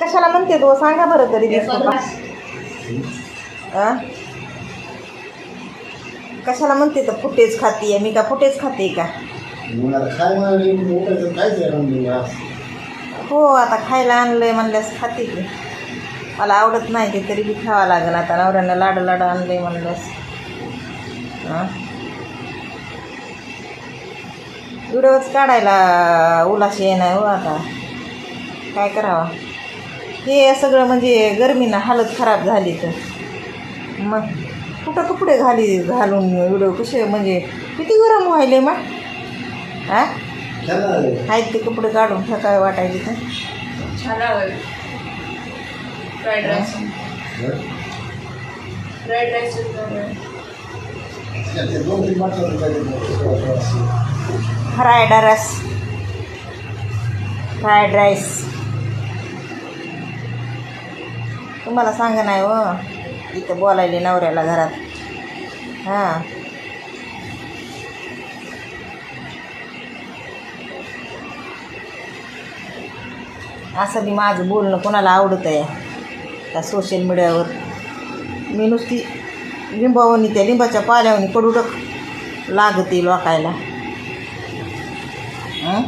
कशाला म्हणते तो? सांगा बरं तरी ते आ? कशाला म्हणते तर फुटेज खाते मी का फुटेज खाते का? हो आता खायला आणलंय म्हणल्यास खाते की. मला आवडत नाही ते तरी बी खावं लागेल आता. नवऱ्यानं लाडू लाडू आणलंय म्हणल्यास. हां व्हिडिओच काढायला उलाशी येणार हो आता. काय करावं? हे सगळं म्हणजे गरमीनं हालत खराब झाली तर. मग कुठं कपडे घाली घालून व्हिडिओ कसे म्हणजे किती गरम व्हायले मग? हां आहेत ते कपडे काढून ठकावे वाटायचे तर. छान आवडलं. Fried rice fried rice rice fried rice तुम्हाला सांगा नाही हो. इथं बोलायले नवऱ्याला घरात. हां. असं बी माझं बोलणं कोणाला आवडत आहे त्या सोशल मीडियावर मी नुसती लिंबावणी त्या लिंबाच्या पाल्यावणी कडू लागते लोकायला. हं?